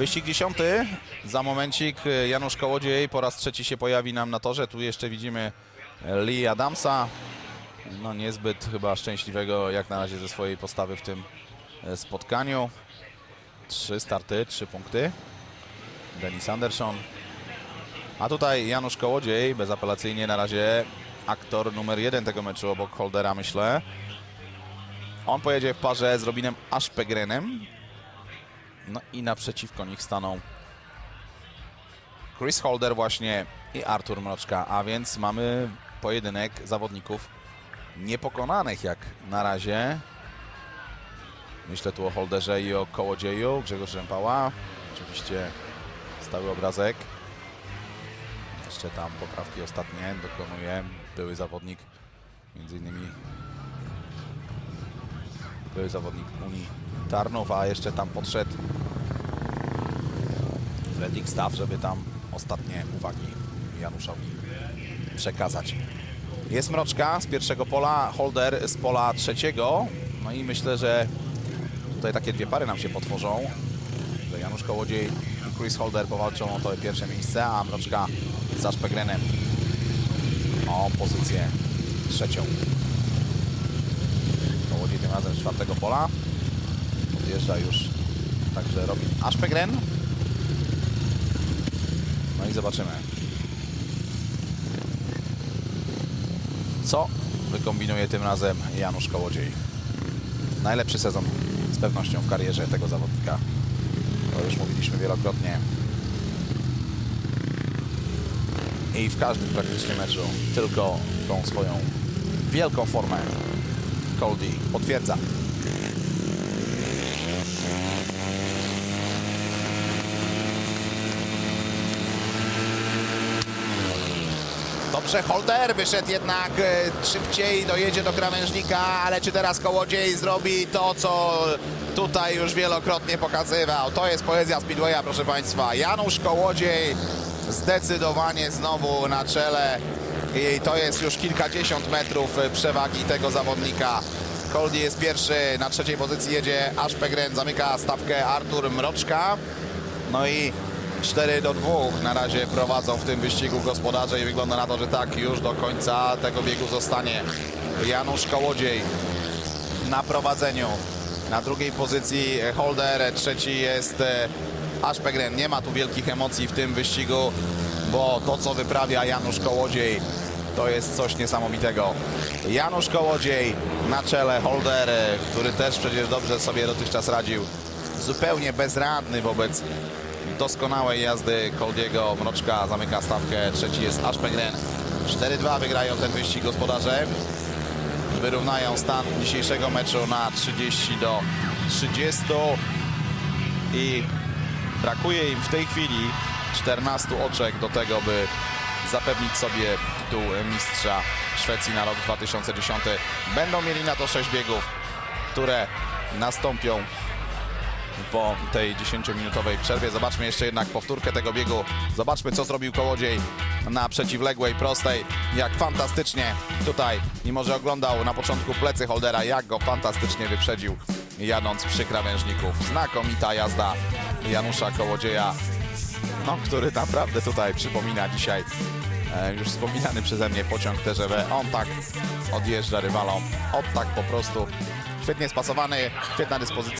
Wyścig dziesiąty. Za momencik Janusz Kołodziej po raz trzeci się pojawi nam na torze. Tu jeszcze widzimy Lee Adamsa. No niezbyt chyba szczęśliwego jak na razie ze swojej postawy w tym e, spotkaniu. Trzy starty, trzy punkty. Denis Anderson. A tutaj Janusz Kołodziej, bezapelacyjnie na razie aktor numer jeden tego meczu obok Holdera, myślę. On pojedzie w parze z Robinem Ashpegrenem. No i naprzeciwko nich staną Chris Holder właśnie i Artur Mroczka, a więc mamy pojedynek zawodników niepokonanych jak na razie. Myślę tu o Holderze i o Kołodzieju, Grzegorz Rzępała. Oczywiście stały obrazek. Jeszcze tam poprawki ostatnie dokonuje były zawodnik, między innymi były zawodnik Unii Tarnów, a jeszcze tam podszedł Fredrik Staw, żeby tam ostatnie uwagi Januszowi przekazać. Jest Mroczka z pierwszego pola, Holder z pola trzeciego. No i myślę, że tutaj takie dwie pary nam się potworzą. Że Janusz Kołodziej i Chris Holder powalczą o to pierwsze miejsce, a Mroczka z Aszpegrenem o pozycję trzecią. Kołodziej tym razem z czwartego pola. Podjeżdża już także Robin Aszpegren. No i zobaczymy. Co wykombinuje tym razem Janusz Kołodziej? Najlepszy sezon z pewnością w karierze tego zawodnika. To już mówiliśmy wielokrotnie. I w każdym praktycznie meczu tylko tą swoją wielką formę Coldy potwierdza. Dobrze, Holder wyszedł jednak e, szybciej, dojedzie do krawężnika, ale czy teraz Kołodziej zrobi to, co tutaj już wielokrotnie pokazywał? To jest poezja Speedwaya, proszę Państwa. Janusz Kołodziej zdecydowanie znowu na czele i to jest już kilkadziesiąt metrów e, przewagi tego zawodnika. Koldi jest pierwszy, na trzeciej pozycji jedzie Ashpegren, zamyka stawkę Artur Mroczka. No i 4 do 2 na razie prowadzą w tym wyścigu gospodarze i wygląda na to, że tak już do końca tego biegu zostanie Janusz Kołodziej na prowadzeniu. Na drugiej pozycji Holder, trzeci jest e, Ashpegren. Nie ma tu wielkich emocji w tym wyścigu, bo to co wyprawia Janusz Kołodziej to jest coś niesamowitego. Janusz Kołodziej na czele, Holder, e, który też przecież dobrze sobie dotychczas radził. Zupełnie bezradny wobec doskonałej jazdy Koldiego. Mroczka zamyka stawkę. Trzeci jest Ashpegren. 4-2 wygrają ten wyścig gospodarze. Wyrównają stan dzisiejszego meczu na 30 do 30. I brakuje im w tej chwili 14 oczek do tego, by zapewnić sobie tytuł mistrza Szwecji na rok 2010. Będą mieli na to 6 biegów, które nastąpią po tej 10-minutowej przerwie. Zobaczmy jeszcze jednak powtórkę tego biegu. Zobaczmy, co zrobił Kołodziej na przeciwległej, prostej. Jak fantastycznie tutaj, mimo że oglądał na początku plecy Holdera, jak go fantastycznie wyprzedził, jadąc przy krawężników. Znakomita jazda Janusza Kołodzieja, no, który naprawdę tutaj przypomina dzisiaj e, już wspominany przeze mnie pociąg TGV. On tak odjeżdża rywalom, od tak po prostu. Świetnie spasowany, świetna dyspozycja.